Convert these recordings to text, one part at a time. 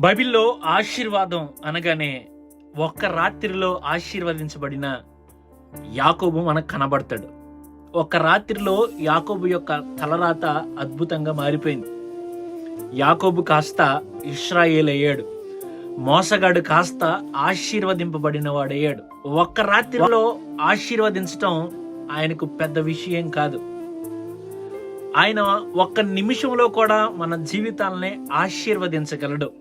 బైబిల్లో ఆశీర్వాదం అనగానే ఒక్క రాత్రిలో ఆశీర్వదించబడిన యాకోబు మనకు కనబడతాడు. ఒక్క రాత్రిలో యాకోబు యొక్క తలరాత అద్భుతంగా మారిపోయింది. యాకోబు కాస్త ఇస్రాయేల్ అయ్యాడు మోసగాడు కాస్త ఆశీర్వదింపబడిన వాడయ్యాడు ఒక్క రాత్రిలో ఆశీర్వదించటం ఆయనకు పెద్ద విషయం కాదు. ఆయన ఒక్క నిమిషంలో కూడా మన జీవితాలని ఆశీర్వదించగలడు.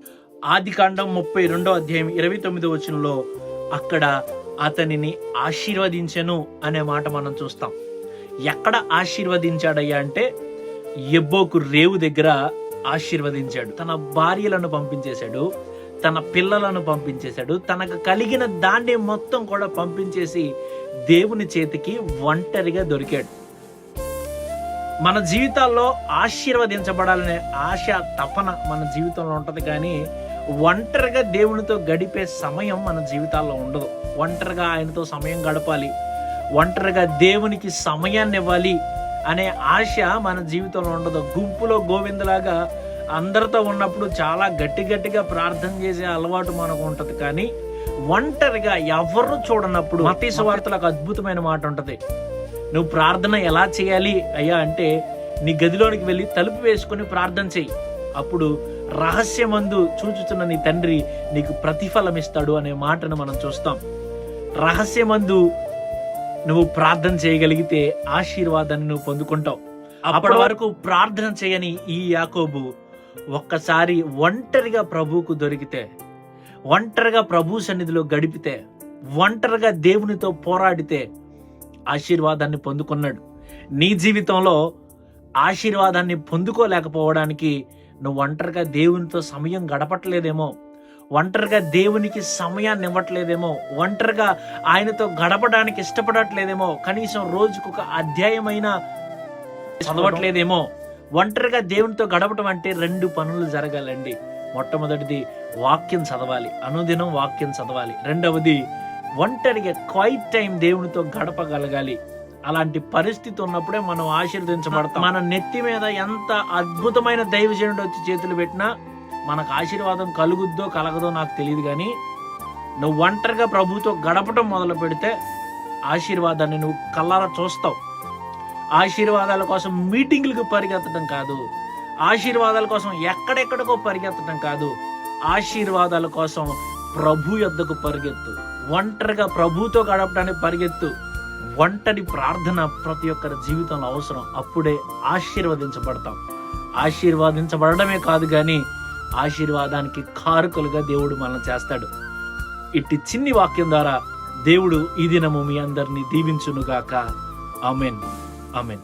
ఆది కాండం ముప్పై రెండో అధ్యాయం ఇరవై తొమ్మిదో వచనంలో అక్కడ అతనిని ఆశీర్వదించెను అనే మాట మనం చూస్తాం. ఎక్కడ ఆశీర్వదించాడయ్యా అంటే ఎబ్బోకు రేవు దగ్గర ఆశీర్వదించాడు. తన భార్యలను పంపించేశాడు తన పిల్లలను పంపించేశాడు తనకు కలిగిన దాన్ని మొత్తం కూడా పంపించేసి దేవుని చేతికి ఒంటరిగా దొరికాడు. మన జీవితాల్లో ఆశీర్వదించబడాలనే ఆశ తపన మన జీవితంలో ఉంటుంది కానీ ఒంటరిగా దేవునితో గడిపే సమయం మన జీవితాల్లో ఉండదు. ఒంటరిగా ఆయనతో సమయం గడపాలి. ఒంటరిగా దేవునికి సమయాన్ని ఇవ్వాలి అనే ఆశ మన జీవితంలో ఉండదు. గుంపులో గోవిందలాగా అందరితో ఉన్నప్పుడు చాలా గట్టి గట్టిగా ప్రార్థన చేసే అలవాటు మనకు ఉంటుంది కానీ ఒంటరిగా ఎవరు చూడనప్పుడు మతీసు వార్తలకు అద్భుతమైన మాట ఉంటుంది. నువ్వు ప్రార్థన ఎలా చేయాలి అయ్యా అంటే నీ గదిలోనికి వెళ్ళి తలుపు వేసుకుని ప్రార్థన చెయ్యి అప్పుడు రహస్యమందు చూచుతున్న నీ తండ్రి నీకు ప్రతిఫలం ఇస్తాడు అనే మాటను మనం చూస్తాం. రహస్యమందు నువ్వు ప్రార్థన చేయగలిగితే ఆశీర్వాదాన్ని నువ్వు పొందుకుంటావు. అప్పటి వరకు ప్రార్థన చేయని ఈ యాకోబు ఒక్కసారి ఒంటరిగా ప్రభువుకు దొరికితే ఒంటరిగా ప్రభు సన్నిధిలో గడిపితే ఒంటరిగా దేవునితో పోరాడితే ఆశీర్వాదాన్ని పొందుకున్నాడు. నీ జీవితంలో ఆశీర్వాదాన్ని పొందుకోలేకపోవడానికి నువ్వు ఒంటరిగా దేవునితో సమయం గడపట్లేదేమో ఒంటరిగా దేవునికి సమయాన్ని ఇవ్వట్లేదేమో ఒంటరిగా ఆయనతో గడపడానికి ఇష్టపడట్లేదేమో కనీసం రోజుకు ఒక అధ్యాయమైన చదవట్లేదేమో ఒంటరిగా దేవునితో గడపటం అంటే రెండు పనులు జరగాలండి. మొట్టమొదటిది వాక్యం చదవాలి అనుదినం వాక్యం చదవాలి రెండవది ఒంటరిగా క్వైట్ టైం దేవునితో గడపగలగాలి. అలాంటి పరిస్థితి ఉన్నప్పుడే మనం ఆశీర్వదించబడతాం. మన నెత్తి మీద ఎంత అద్భుతమైన దైవజనుడు వచ్చి చేతులు పెట్టినా మనకు ఆశీర్వాదం కలుగుద్దో కలగదో నాకు తెలియదు కానీ నువ్వు ఒంటరిగా ప్రభుతో గడపటం మొదలు పెడితే ఆశీర్వాదాన్ని నువ్వు కళ్ళారా చూస్తావు. ఆశీర్వాదాల కోసం మీటింగ్లకు పరిగెత్తడం కాదు. ఆశీర్వాదాల కోసం ఎక్కడెక్కడికో పరిగెత్తడం కాదు. ఆశీర్వాదాల కోసం ప్రభు యొద్దకు పరిగెత్తు. ఒంటరిగా ప్రభుతో గడపడానికి పరిగెత్తు ఒంటరి ప్రార్థన ప్రతి ఒక్కరి జీవితంలో అవసరం. అప్పుడే ఆశీర్వదించబడతాం. ఆశీర్వాదించబడమే కాదు కానీ ఆశీర్వాదానికి కారుకలుగా దేవుడు మనం చేస్తాడు. ఇట్టి చిన్ని వాక్యం ద్వారా దేవుడు ఈ దినము మీ అందరినీ దీవించునుగాక. Amen amen